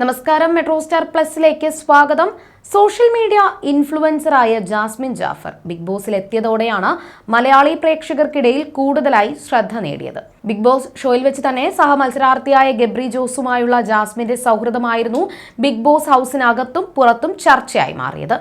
നമസ്കാരം metro star പ്ലസിലേക്ക് സ്വാഗതം. സോഷ്യൽ മീഡിയ ഇൻഫ്ലുവൻസറായ ജാസ്മിൻ ജാഫർ ബിഗ് ബോസിൽ എത്തിയതോടെയാണ് മലയാളി പ്രേക്ഷകർക്കിടയിൽ കൂടുതലായി ശ്രദ്ധ നേടിയത്. ബിഗ് ബോസ് ഷോയിൽ വെച്ച് തന്നെ സഹമത്സരാർത്ഥിയായ ഗബ്രി ജോസുമായുള്ള ജാസ്മിന്റെ സൗഹൃദമായിരുന്നു ബിഗ് ബോസ് ഹൗസിനകത്തും പുറത്തും ചർച്ചയായി മാറിയത്.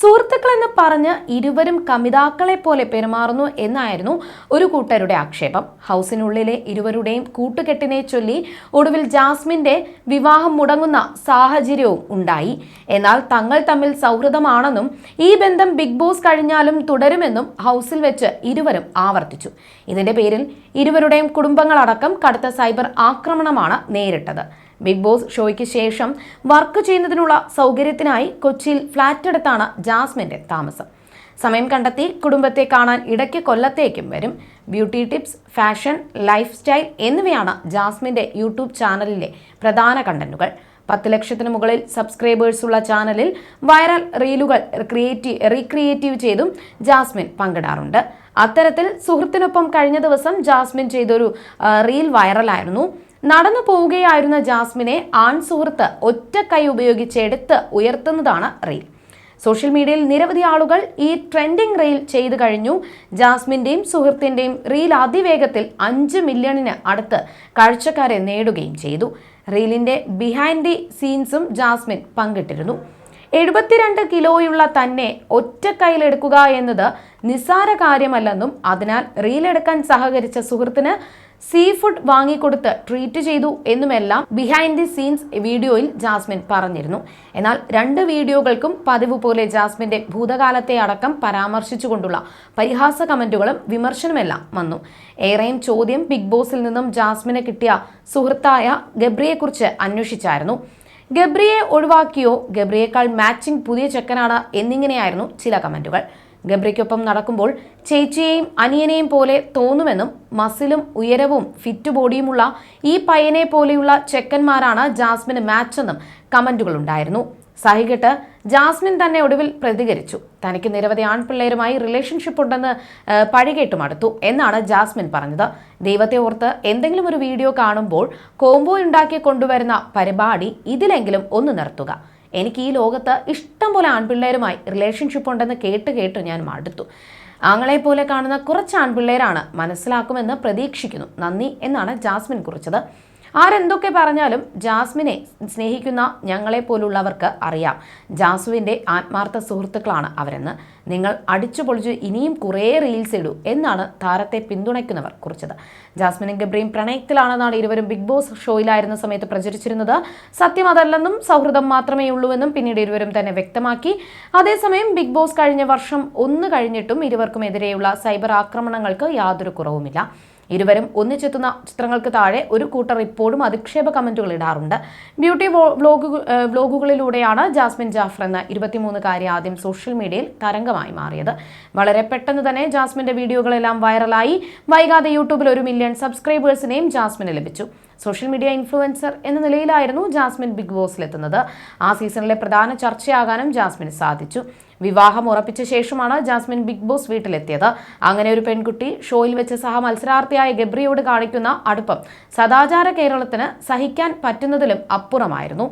സുഹൃത്തുക്കളെന്ന് പറഞ്ഞ് ഇരുവരും കമിതാക്കളെ പോലെ പെരുമാറുന്നു എന്നായിരുന്നു ഒരു കൂട്ടരുടെ ആക്ഷേപം. ഹൗസിനുള്ളിലെ ഇരുവരുടെയും കൂട്ടുകെട്ടിനെ ചൊല്ലി ഒടുവിൽ ജാസ്മിന്റെ വിവാഹം മുടങ്ങുന്ന സാഹചര്യവും ഉണ്ടായി. എന്നാൽ തങ്ങൾ തമ്മിൽ സൗഹൃദമാണെന്നും ഈ ബന്ധം ബിഗ് ബോസ് കഴിഞ്ഞാലും തുടരുമെന്നും ഹൗസിൽ വെച്ച് ഇരുവരും ആവർത്തിച്ചു. ഇതിന്റെ പേരിൽ ഇരുവരുടെയും കുടുംബങ്ങളടക്കം കടുത്ത സൈബർ ആക്രമണമാണ് നേരിട്ടത്. ബിഗ് ബോസ് ഷോയ്ക്ക് ശേഷം വർക്ക് ചെയ്യുന്നതിനുള്ള സൗകര്യത്തിനായി കൊച്ചിയിൽ ഫ്ളാറ്റ് എടുത്താണ് ജാസ്മിന്റെ താമസം. സമയം കണ്ടെത്തി കുടുംബത്തെ കാണാൻ ഇടയ്ക്ക് കൊല്ലത്തേക്കും വരും. Beauty tips fashion lifestyle എന്നിവയാണ് ജാസ്മിന്റെ യൂട്യൂബ് ചാനലിലെ പ്രധാന കണ്ടന്റുകൾ. പത്ത് ലക്ഷത്തിന് മുകളിൽ സബ്സ്ക്രൈബേഴ്സുള്ള ചാനലിൽ വൈറൽ റീലുകൾ ക്രിയേറ്റീവ് റീക്രിയേറ്റീവ് ചെയ്തും ജാസ്മിൻ പങ്കിടാറുണ്ട്. അത്തരത്തിൽ സുഹൃത്തിനൊപ്പം കഴിഞ്ഞ ദിവസം ജാസ്മിൻ ചെയ്തൊരു റീൽ വൈറലായിരുന്നു. നടന്നു പോവുകയായിരുന്ന ജാസ്മിനെ ആൺ സുഹൃത്ത് ഒറ്റ കൈ ഉപയോഗിച്ച് എടുത്ത് ഉയർത്തുന്നതാണ് റീൽ. സോഷ്യൽ മീഡിയയിൽ നിരവധി ആളുകൾ ഈ ട്രെൻഡിംഗ് റീൽ ചെയ്തു കഴിഞ്ഞു. ജാസ്മിന്റെയും സുഹൃത്തിന്റെയും റീൽ അതിവേഗത്തിൽ അഞ്ച് മില്യണിന് അടുത്ത് കാഴ്ചക്കാരെ നേടുകയും ചെയ്തു. റീലിന്റെ ബിഹൈൻഡ് ദി സീൻസും ജാസ്മിൻ പങ്കിട്ടിരുന്നു. എഴുപത്തിരണ്ട് കിലോയുള്ള തന്നെ ഒറ്റ കയ്യിലെടുക്കുക എന്നത് നിസ്സാര കാര്യമല്ലെന്നും അതിനാൽ റീലെടുക്കാൻ സഹകരിച്ച സുഹൃത്തിന് സീ ഫുഡ് വാങ്ങിക്കൊടുത്ത് ട്രീറ്റ് ചെയ്തു എന്നുമെല്ലാം ബിഹൈൻഡ് ദി സീൻസ് വീഡിയോയിൽ ജാസ്മിൻ പറഞ്ഞിരുന്നു. എന്നാൽ രണ്ട് വീഡിയോകൾക്കും പതിവ് പോലെ ജാസ്മിന്റെ ഭൂതകാലത്തെ അടക്കം പരാമർശിച്ചുകൊണ്ടുള്ള പരിഹാസ കമന്റുകളും വിമർശനമെല്ലാം വന്നു. ഏറെയും ചോദ്യം ബിഗ് ബോസിൽ നിന്നും ജാസ്മിനെ കിട്ടിയ സുഹൃത്തായ ഗബ്രിയെക്കുറിച്ച് അന്വേഷിച്ചായിരുന്നു. ഗബ്രിയെ ഒഴിവാക്കിയോ? ഗബ്രിയേക്കാൾ മാച്ചിങ് പുതിയ ചെക്കനാണ് എന്നിങ്ങനെയായിരുന്നു ചില കമന്റുകൾ. ഗബ്രിക്കൊപ്പം നടക്കുമ്പോൾ ചേച്ചിയെയും അനിയനെയും പോലെ തോന്നുമെന്നും മസിലും ഉയരവും ഫിറ്റ് ബോഡിയുമുള്ള ഈ പയ്യനെ പോലെയുള്ള ചെക്കന്മാരാണ് ജാസ്മിന് മാച്ചെന്നും കമന്റുകൾ ഉണ്ടായിരുന്നു സഹികെട്ട് ജാസ്മിൻ തന്നെ ഒടുവിൽ പ്രതികരിച്ചു. തനിക്ക് നിരവധി ആൺപിള്ളേരുമായി റിലേഷൻഷിപ്പ് ഉണ്ടെന്ന് പഴികേട്ടുമടുത്തു മടുത്തു എന്നാണ് ജാസ്മിൻ പറഞ്ഞത്. ദൈവത്തെ ഓർത്ത് എന്തെങ്കിലും ഒരു വീഡിയോ കാണുമ്പോൾ കോംബോ ഉണ്ടാക്കി കൊണ്ടുവരുന്ന പരിപാടി ഇതിലെങ്കിലും ഒന്ന് നിർത്തുക. എനിക്ക് ഈ ലോകത്ത് ഇഷ്ടം പോലെ ആൺപിള്ളേരുമായി റിലേഷൻഷിപ്പ് ഉണ്ടെന്ന് കേട്ട് കേട്ട് ഞാൻ മടുത്തു. ആങ്ങളെ പോലെ കാണുന്ന കുറച്ച് ആൺപിള്ളേരാണ് മനസ്സിലാക്കുമെന്ന് പ്രതീക്ഷിക്കുന്നു. നന്ദി എന്നാണ് ജാസ്മിൻ കുറിച്ചത്. ആരെന്തൊക്കെ പറഞ്ഞാലും ജാസ്മിനെ സ്നേഹിക്കുന്ന ഞങ്ങളെ പോലുള്ളവർക്ക് അറിയാം. ജാസുവിന്റെ ആത്മാർത്ഥ സുഹൃത്തുക്കളാണ് അവരെന്ന്. നിങ്ങൾ അടിച്ചു പൊളിച്ച് ഇനിയും കുറേ റീൽസ് ഇടൂ എന്നാണ് താരത്തെ പിന്തുണയ്ക്കുന്നവർ കുറിച്ചത്. ജാസ്മിനും ഗബ്രിയും പ്രണയത്തിലാണെന്നാണ് ഇരുവരും ബിഗ് ബോസ് ഷോയിലായിരുന്ന സമയത്ത് പ്രചരിച്ചിരുന്നത്. സത്യം അതല്ലെന്നും സൗഹൃദം മാത്രമേ ഉള്ളൂവെന്നും പിന്നീട് ഇരുവരും തന്നെ വ്യക്തമാക്കി. അതേസമയം ബിഗ് ബോസ് കഴിഞ്ഞ വർഷം ഒന്ന് കഴിഞ്ഞിട്ടും ഇരുവർക്കുമെതിരെയുള്ള സൈബർ ആക്രമണങ്ങൾക്ക് യാതൊരു കുറവുമില്ല. ഇരുവരും ഒന്നിച്ചെത്തുന്ന ചിത്രങ്ങൾക്ക് താഴെ ഒരു കൂട്ടർ ഇപ്പോഴും അധിക്ഷേപ കമന്റുകൾ ഇടാറുണ്ട്. ബ്യൂട്ടി വ്ലോഗ് വ്ലോഗുകളിലൂടെയാണ് ജാസ്മിൻ ജാഫർ എന്ന ഇരുപത്തിമൂന്നുകാരി ആദ്യം സോഷ്യൽ മീഡിയയിൽ തരംഗമായി മാറിയത്. വളരെ പെട്ടെന്ന് തന്നെ ജാസ്മിന്റെ വീഡിയോകളെല്ലാം വൈറലായി. വൈകാതെ യൂട്യൂബിൽ ഒരു മില്യൺ സബ്സ്ക്രൈബേഴ്സിനെയും ജാസ്മിന് ലഭിച്ചു. സോഷ്യൽ മീഡിയ ഇൻഫ്ലുവൻസർ എന്ന നിലയിലായിരുന്നു ജാസ്മിൻ ബിഗ് ബോസിലെത്തുന്നത്. ആ സീസണിലെ പ്രധാന ചർച്ചയാകാനും ജാസ്മിന് സാധിച്ചു. വിവാഹം ഉറപ്പിച്ച ശേഷമാണ് ജാസ്മിൻ ബിഗ് ബോസ് വീട്ടിലെത്തിയത്. അങ്ങനെ ഒരു പെൺകുട്ടി ഷോയിൽ വെച്ച് സഹ മത്സരാർത്ഥിയായ ഗബ്രിയോട് കാണിക്കുന്ന അടുപ്പം സദാചാര കേരളത്തിന് സഹിക്കാൻ പറ്റുന്നതിലും അപ്പുറമായിരുന്നു.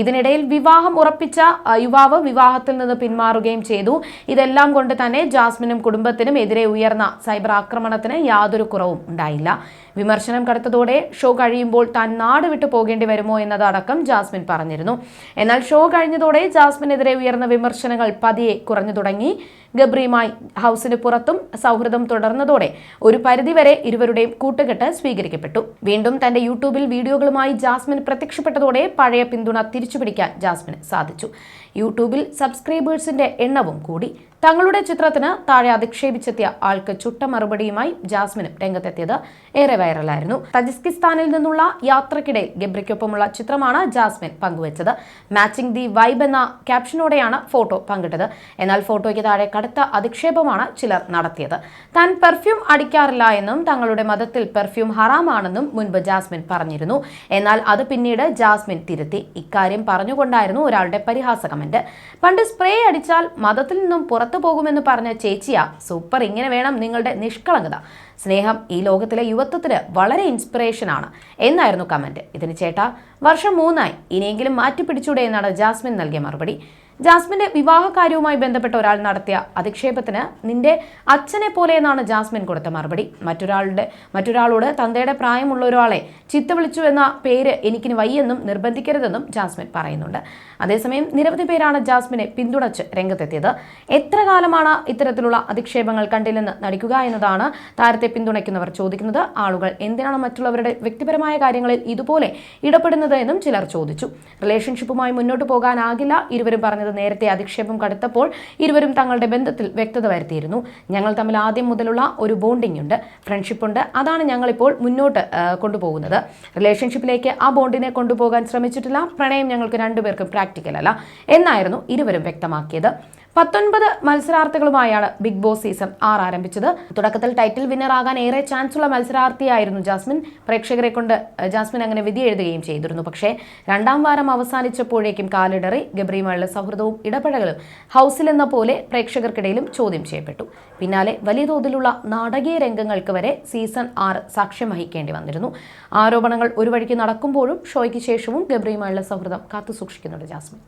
ഇതിനിടയിൽ വിവാഹം ഉറപ്പിച്ച യുവാവ് വിവാഹത്തിൽ നിന്ന് പിന്മാറുകയും ചെയ്തു. ഇതെല്ലാം കൊണ്ട് തന്നെ ജാസ്മിനും കുടുംബത്തിനും എതിരെ ഉയർന്ന സൈബർ ആക്രമണത്തിന് യാതൊരു കുറവും ഉണ്ടായില്ല. വിമർശനം കടുത്തതോടെ ഷോ കഴിയുമ്പോൾ താൻ നാട് വിട്ടു പോകേണ്ടി വരുമോ എന്നതടക്കം ജാസ്മിൻ പറഞ്ഞിരുന്നു. എന്നാൽ ഷോ കഴിഞ്ഞതോടെ ജാസ്മിനെതിരെ ഉയർന്ന വിമർശനങ്ങൾ പതിയെ കുറഞ്ഞു തുടങ്ങി. ഗബ്രിയുമായി ഹൗസിന് പുറത്തും സൗഹൃദം തുടർന്നതോടെ ഒരു പരിധിവരെ ഇരുവരുടെയും കൂട്ടുകെട്ട് സ്വീകരിക്കപ്പെട്ടു. വീണ്ടും തന്റെ യൂട്യൂബിൽ വീഡിയോകളുമായി ജാസ്മിൻ പ്രത്യക്ഷപ്പെട്ടതോടെ പഴയ പിന്തുണ തിരിച്ചുപിടിക്കാൻ ജാസ്മിന് സാധിച്ചു. യൂട്യൂബിൽ സബ്സ്ക്രൈബേഴ്സിന്റെ എണ്ണവും കൂടി. തങ്ങളുടെ ചിത്രത്തിന് താഴെ അധിക്ഷേപിച്ചെത്തിയ ആൾക്ക് ചുട്ട മറുപടിയുമായി ജാസ്മിനും രംഗത്തെത്തിയത് ഏറെ വൈറലായിരുന്നു തജിക്കിസ്ഥാനിൽ നിന്നുള്ള യാത്രക്കിടയിൽ ഗബ്രിക്കൊപ്പമുള്ള ചിത്രമാണ് ജാസ്മിൻ പങ്കുവച്ചത്. മാച്ചിങ് ദി വൈബ് എന്ന ക്യാപ്ഷനോടെയാണ് ഫോട്ടോ പങ്കിട്ടത്. എന്നാൽ ഫോട്ടോയ്ക്ക് താഴെ കടുത്ത അധിക്ഷേപമാണ് ചിലർ നടത്തിയത്. താൻ പെർഫ്യൂം അടിക്കാറില്ല എന്നും തങ്ങളുടെ മതത്തിൽ പെർഫ്യൂം ഹറാമാണെന്നും മുൻപ് ജാസ്മിൻ പറഞ്ഞിരുന്നു. എന്നാൽ അത് പിന്നീട് ജാസ്മിൻ തിരുത്തി. ഇക്കാര്യം പറഞ്ഞുകൊണ്ടായിരുന്നു ഒരാളുടെ പരിഹാസ കമന്റ്. പണ്ട് സ്പ്രേ അടിച്ചാൽ മതത്തിൽ നിന്നും പുറത്തു പോകുമെന്ന് പറഞ്ഞ ചേച്ചിയാ സൂപ്പർ ഇങ്ങനെ വേണം നിങ്ങളുടെ നിഷ്കളങ്കത. സ്നേഹം ഈ ലോകത്തിലെ യുവത്വത്തിന് വളരെ ഇൻസ്പിറേഷൻ ആണ്. എന്നായിരുന്നു കമന്റ്. ഇതിന് ചേട്ടാ വർഷം മൂന്നായി. ഇനിയെങ്കിലും മാറ്റിപ്പിടിച്ചൂടെ എന്നാണ് ജാസ്മിൻ നൽകിയ മറുപടി. ജാസ്മിന്റെ വിവാഹകാര്യവുമായി ബന്ധപ്പെട്ട ഒരാൾ നടത്തിയ അധിക്ഷേപത്തിന് നിന്റെ അച്ഛനെ പോലെ എന്നാണ് ജാസ്മിൻ കൊടുത്ത മറുപടി. മറ്റൊരാളുടെ മറ്റൊരാളോട് തന്തയുടെ പ്രായമുള്ള ഒരാളെ ചിത്ത വിളിച്ചു എന്ന പേര് എനിക്കിന് വയ്യെന്നും നിർബന്ധിക്കരുതെന്നും ജാസ്മിൻ പറയുന്നുണ്ട്. അതേസമയം നിരവധി പേരാണ് ജാസ്മിനെ പിന്തുണച്ച് രംഗത്തെത്തിയത്. എത്ര കാലമാണ് ഇത്തരത്തിലുള്ള അധിക്ഷേപങ്ങൾ കണ്ടില്ലെന്ന് നടിക്കുക എന്നതാണ് താരത്തെ പിന്തുണയ്ക്കുന്നവർ ചോദിക്കുന്നത്. ആളുകൾ എന്തിനാണ് മറ്റുള്ളവരുടെ വ്യക്തിപരമായ കാര്യങ്ങളിൽ ഇതുപോലെ ഇടപെടുന്നത് എന്നും ചിലർ ചോദിച്ചു. റിലേഷൻഷിപ്പുമായി മുന്നോട്ട് പോകാനാകില്ല ഇരുവരും പറഞ്ഞത് നേരത്തെ അധിക്ഷേപം കടുത്തപ്പോൾ ഇരുവരും തങ്ങളുടെ ബന്ധത്തിൽ വ്യക്തത വരുത്തിയിരുന്നു. ഞങ്ങൾ തമ്മിൽ ആദ്യം മുതലുള്ള ഒരു ബോണ്ടിംഗ് ഉണ്ട് ഫ്രണ്ട്ഷിപ്പ് ഉണ്ട്. അതാണ് ഞങ്ങളിപ്പോൾ മുന്നോട്ട് കൊണ്ടുപോകുന്നത്. റിലേഷൻഷിപ്പിലേക്ക് ആ ബോണ്ടിനെ കൊണ്ടുപോകാൻ ശ്രമിച്ചിട്ടില്ല. പ്രണയം ഞങ്ങൾക്ക് രണ്ടുപേർക്കും പ്രാക്ടിക്കൽ അല്ല. എന്നായിരുന്നു ഇരുവരും വ്യക്തമാക്കിയത്. പത്തൊൻപത് മത്സരാർത്ഥികളുമായാണ് ബിഗ് ബോസ് സീസൺ ആറ് ആരംഭിച്ചത്. തുടക്കത്തിൽ ടൈറ്റിൽ വിന്നർ ആകാൻ ഏറെ ചാൻസ് ഉള്ള മത്സരാർത്ഥിയായിരുന്നു ജാസ്മിൻ. പ്രേക്ഷകരെ കൊണ്ട് ജാസ്മിൻ അങ്ങനെ വിധി എഴുതുകയും ചെയ്തിരുന്നു. പക്ഷേ രണ്ടാം വാരം അവസാനിച്ചപ്പോഴേക്കും കാലിടറി ഗബ്രിയുമായുള്ള സൗഹൃദവും ഇടപെടലും ഹൗസിലെന്ന പോലെ പ്രേക്ഷകർക്കിടയിലും ചോദ്യം ചെയ്യപ്പെട്ടു. പിന്നാലെ വലിയ തോതിലുള്ള നാടകീയ രംഗങ്ങൾക്ക് വരെ സീസൺ ആറ് സാക്ഷ്യം വഹിക്കേണ്ടി വന്നിരുന്നു. ആരോപണങ്ങൾ ഒരു വഴിക്ക് നടക്കുമ്പോഴും ഷോയ്ക്ക് ശേഷവും ഗബ്രിയുമായുള്ള സൗഹൃദം കാത്തുസൂക്ഷിക്കുന്നുണ്ട് ജാസ്മിൻ.